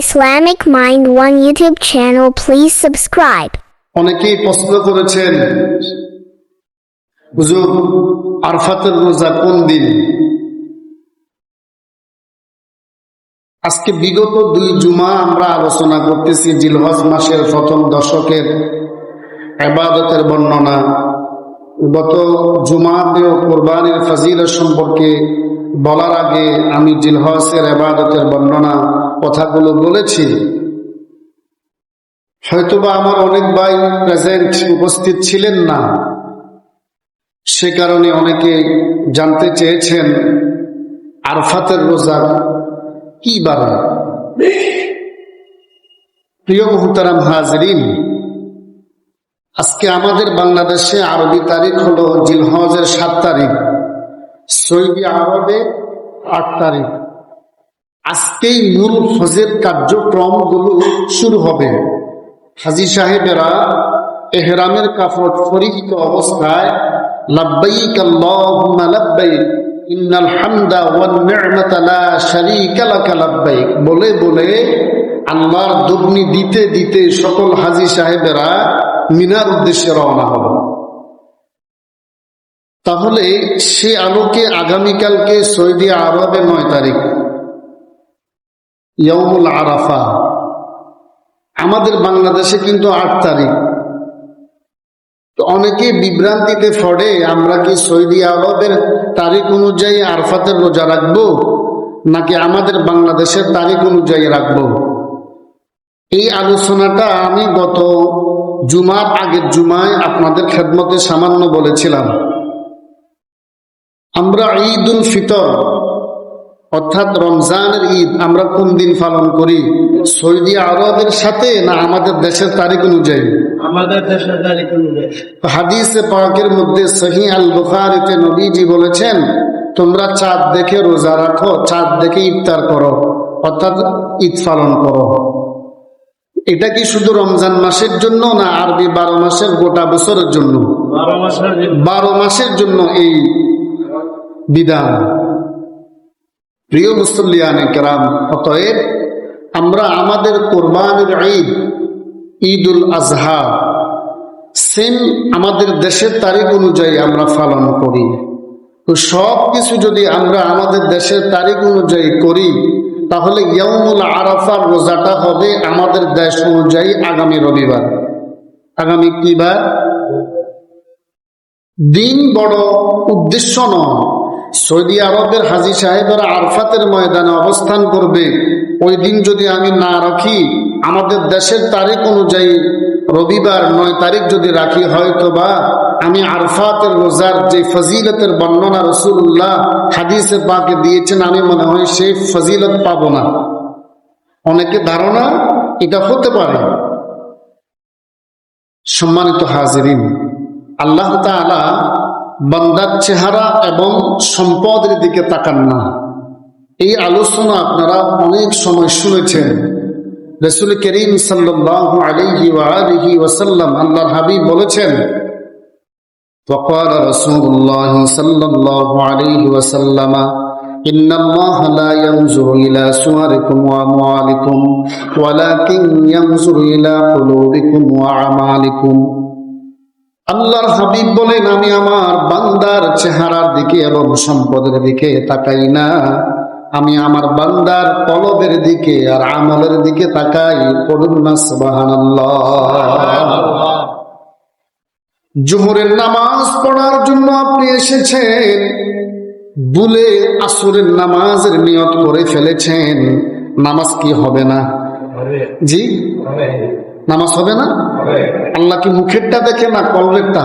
Islamic Mind One YouTube channel. Please subscribe. অনেকেই প্রশ্ন করেছেন, হুজুর, আরফাতের রোজা কোন দিন আজকে বিগত দুই জুমা আমরা আলোচনা করতেছি জিলহজ মাসের প্রথম দশকের এবাদতের বর্ণনা গত জুমাতে ও কোরবানির ফাজিল সম্পর্কে বলার আগে আমি জিলহসের এবাদতের বর্ণনা কথাগুলো বলেছি। হয়তোবা আমার অনেক ভাই প্রেজেন্ট উপস্থিত ছিলেন না। সে কারণে অনেকে জানতে চেয়েছেন, আরফাতের রোজা কি বার প্রিয় মুহতারাম হাজরিন, আজকে আমাদের বাংলাদেশে আরবি তারিখ হলো জিলহজের সাত তারিখ সৌদি আরবে আট তারিখ। আজকেই মূল হজের কার্যক্রমগুলো শুরু হবে। হাজি সাহেবেরা এহরামের কাপড় পরিহিত অবস্থায়, লাব্বাইক আল্লাহুম্মা লাব্বাইক, ইন্নাল হামদা ওয়ান নি'মাতা লা শারীকা লাকা লাব্বাইক। বলে বলে আল্লাহর দুগ্নি দিতে দিতে সকল হাজি সাহেবেরা মিনার উদ্দেশ্যে রওনা হবে তাহলে সে আলোকে আগামীকালকে সৌদি আরবে নয় তারিখ। ইয়ামুল আরাফা। আমাদের বাংলাদেশে কিন্তু আট তারিখ। তো অনেকে বিভ্রান্তিতে ফড়ে আমরা কি সৌদি আরবের তারিখ অনুযায়ী আরফাতের রোজা রাখব, নাকি আমাদের বাংলাদেশের তারিখ অনুযায়ী রাখব? এই আলোচনাটা আমি গত জুমার আগের জুমায় আপনাদের খেদমতে সামান্য বলেছিলাম। আমরা ঈদ উল ফিতর অর্থাৎ রমজানের ঈদ আমরা কোন দিন পালন করি? সৌদি আরবের সাথে না আমাদের দেশের তারিখ অনুযায়ী? আমাদের দেশের তারিখ অনুযায়ী। হাদিসে পাকের মধ্যে সহি আল বুখারিতে নবীজি বলেছেন তোমরা চাঁদ দেখে রোজা রাখো চাঁদ দেখে ইফতার করো অর্থাৎ ঈদ পালন করো। এটা কি শুধু রমজান মাসের জন্য না আরবি বারো মাসের গোটা বছরের জন্য? বারো মাসের বারো মাসের জন্য এই বিধান। প্রিয় মুসল্লিয়ানে কেরাম, অতএব আমরা আমাদের কোরবানের ঈদ ঈদ উল আজহা, সেম আমাদের দেশের তারিখ অনুযায়ী আমরা পালন করি। তো সব কিছু যদি আমরা আমাদের দেশের তারিখ অনুযায়ী করি, তাহলে ইয়ামুল আরাফার রোজাটা হবে আমাদের দেশ অনুযায়ী আগামী রবিবার। আগামী কি বার? দিন বড় উদ্দেশ্য নয় সৌদি আরবের হাজি সাহেবেরা আরফাতের ময়দানে অবস্থান করবে। ওই দিন যদি আমি না রাখি, আমাদের দেশের তারিখ অনুযায়ী রবিবার নয় তারিখ যদি রাখি হয়তো বা আমি আরফাতের রোজার যে ফজিলতের বর্ণনা রসুল্লাহ হাদিসে পাকে দিয়েছেন, আমি মনে হয় সেই ফজিলত পাবো না। অনেকে ধারণা এটা হতে পারে। সম্মানিত হাজিরিন, আল্লাহ তাআলা বান্দার চেহারা এবং সম্পদের দিকে তাকান না এই আলোচনা আপনারা অনেক সময় শুনেছেন রসুল করিম সাল্লাহ আলিহি আলিহি ওয়াসাল্লাম আল্লাহর হাবিব বলেছেন وقال رسول الله صلى الله عليه وسلم إن الله لا ينظر إلى صوركم وأموالكم ولكن ينظر إلى قلوبكم وأعمالكم আল্লাহর হাবিব বলেন আমি আমার বান্দার চেহারার দিকে এবং সম্পদের দিকে তাকাই না। আমি আমার বান্দার কলবের দিকে আর আমলের দিকে তাকাই পড়ুন না জোহরের নামাজ পড়ার জন্য আপনি এসেছেন বুলে আসরের নামাজের নিয়ত করে ফেলেছেন। নামাজ কি হবে না? জি? নামাজ হবে না? আল্লাহ কি মুখেরটা দেখে না কলবেরটা?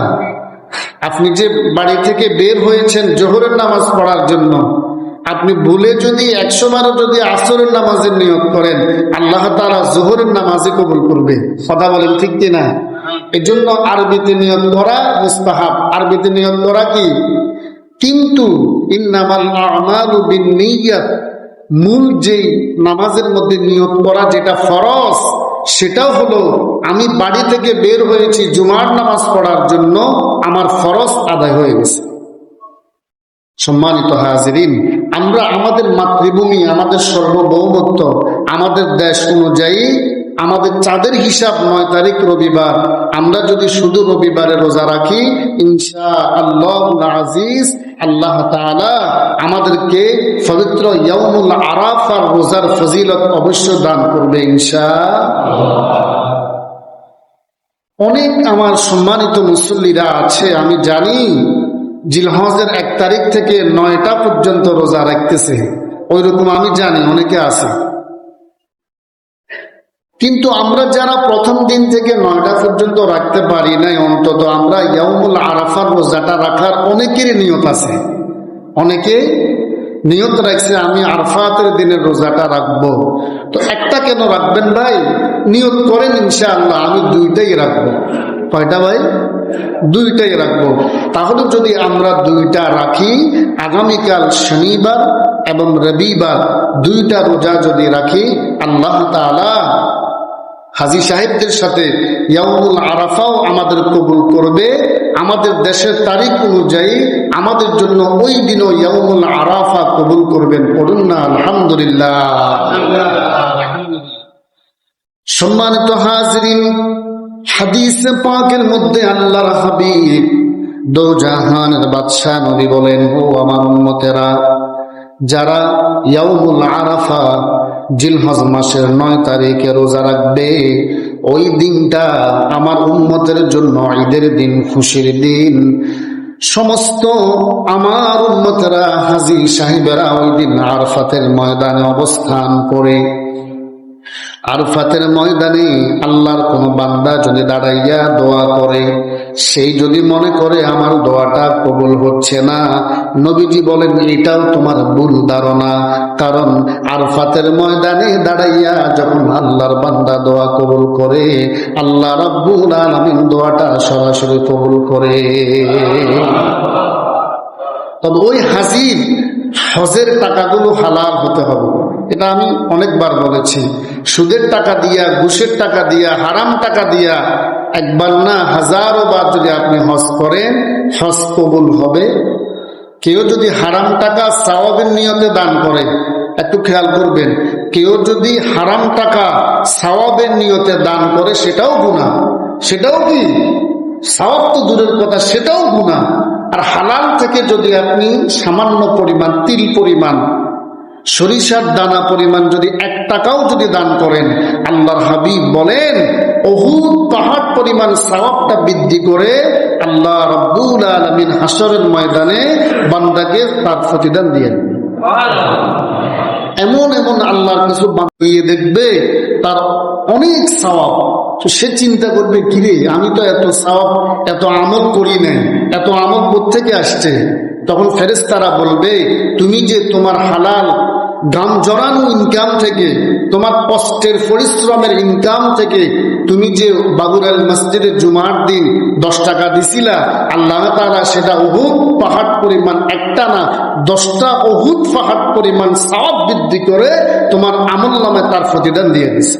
আপনি যে বাড়ি থেকে বের হয়েছেন জোহরের নামাজ পড়ার জন্য আপনি ভুলে যদি একশো বারো যদি আসরের নামাজের নিয়োগ করেন আল্লাহ তারা জোহরের নামাজে কবুল করবে। কথা বলেন ঠিক কিনা? এই জন্য আরবিতে নিয়োগ করা মুস্তাহাব। আরবিতে নিয়োগ করা কি? কিন্তু মূল যেই নামাজের মধ্যে নিয়োগ করা যেটা ফরজ সেটাও হলো, আমি বাড়ি থেকে বের হয়েছি জুমার নামাজ পড়ার জন্য, আমার ফরজ আদায় হয়ে গেছে। সম্মানিত হাজিরিন, আমরা আমাদের মাতৃভূমি, আমাদের সর্বভৌমত্ব, আমাদের দেশ অনুযায়ী, আমাদের চাঁদের হিসাব নয় তারিখ রবিবার, আমরা যদি শুধু রবিবারে রোজা রাখি ইনশা আল্লাহ আজিজ, আল্লাহ আমাদেরকে পবিত্র ইয়ামুল আরাফার রোজার ফজিলত অবশ্য দান করবে ইনশা অনেক আমার সম্মানিত মুসল্লিরা আছে, আমি জানি জিলহজের এক তারিখ থেকে নয়টা পর্যন্ত রোজা রাখতেছে। ওই রকম আমি জানি, অনেকে আছে। কিন্তু আমরা যারা প্রথম দিন থেকে নয়টা পর্যন্ত রাখতে পারি নাই, অন্তত আমরা ইয়ামুল আরাফার রোজাটা রাখার অনেকেরই নিয়ত আছে। অনেকে নিয়ত রাখছে, আমি আরফাতের দিনের রোজাটা রাখব। তো একটা কেন রাখবেন ভাই? নিয়ত করেন ইনশাআল্লাহ, আমি দুইটাই রাখব। কয়টা ভাই? দুইটাই রাখব। তাহলে যদি আমরা দুইটা রাখি, আগামীকাল শনিবার এবং রবিবার দুইটা রোজা যদি রাখি, আল্লাহ তাআলা হাজি সাহেবদের সাথে আরাফাও আমাদের কবুল করবে। আমাদের দেশের তারিখ অনুযায়ী আমাদের জন্য ওই দিনও ইয়ামুল আরাফা কবুল করবেন। পড়ুন না, আলহামদুলিল্লাহ। সম্মানিত হাজরিন, হাদিস পাকের মধ্যে আল্লাহর হাবিব দো জাহানের বাদশাহ নবী বলেন, ও আমার উম্মতেরা, যারা ইয়াউমুল আরাফা জিলহজ মাসের নয় তারিখে রোজা রাখবে। ওই দিনটা আমার উন্মতের জন্য ঈদের দিন, খুশির দিন। সমস্ত আমার উন্মতেরা হাজির সাহেবেরা ওই দিন আরফাতের ময়দানে অবস্থান করে আরফাতের ময়দানে আল্লাহর কোন বান্দা যদি দাঁড়াইয়া দোয়া করে, সেই যদি মনে করে আমার দোয়াটা কবুল হচ্ছে না, নবীজি বলেন, এটাও তোমার ভুল ধারণা। কারণ আরফাতের ময়দানে দাঁড়াইয়া যখন আল্লাহর বান্দা দোয়া কবুল করে, আল্লাহ রব্বুল আলমিন দোয়াটা সরাসরি কবুল করে। তবে ওই হাজির হজের টাকাগুলো হালাল হতে হবে। এটা আমি অনেকবার বলেছি। সুদের টাকা দিয়া, ঘুষের টাকা দিয়া, হারাম টাকা দিয়া একবার না হাজারো বার যদি আপনি হজ করেন, হজ কবুল হবে। কেউ যদি হারাম টাকা সাওয়াবের নিয়তে দান করে, একটু খেয়াল করবেন, কেউ যদি হারাম টাকা সাওয়াবের নিয়তে দান করে, সেটাও গুণা সেটাও কি? সাওয়াব তো দূরের কথা, সেটাও গুণা আর হালাল থেকে যদি আপনি সামান্য পরিমাণ, তিল পরিমাণ সরিষার দানা পরিমাণ যদি এক টাকাও যদি দান করেন আল্লাহর হাবিব বলেন অহুদ পাহাড় পরিমাণ সাওয়াবটা বৃদ্ধি করে আল্লাহ রব্বুল আলমিন হাসরের ময়দানে বান্দাকে তার প্রতিদান দিয়ে। এমন এমন আল্লাহর কিছু বানিয়ে দেখবে তার অনেক সওয়াব তো সে চিন্তা করবে কিরে আমি তো এত সওয়াব এত আমল করি নাই এত আমল থেকে আসছে? তখন ফেরেশতারা বলবে, তুমি যে তোমার হালাল গাম জড়ানো ইনকাম থেকে, তোমার কষ্টের পরিশ্রমের ইনকাম থেকে, তুমি যে বাবুরাল মসজিদের জুমার দিন দশ টাকা দিছিলা, আল্লাহ তাআলা সেটা অহুত পাহাড় পরিমাণ একটা না, দশটা অহুত পাহাড় পরিমাণ সাওয়াব বৃদ্ধি করে তোমার আমল নামে তার প্রতিদান দিয়ে দিছে।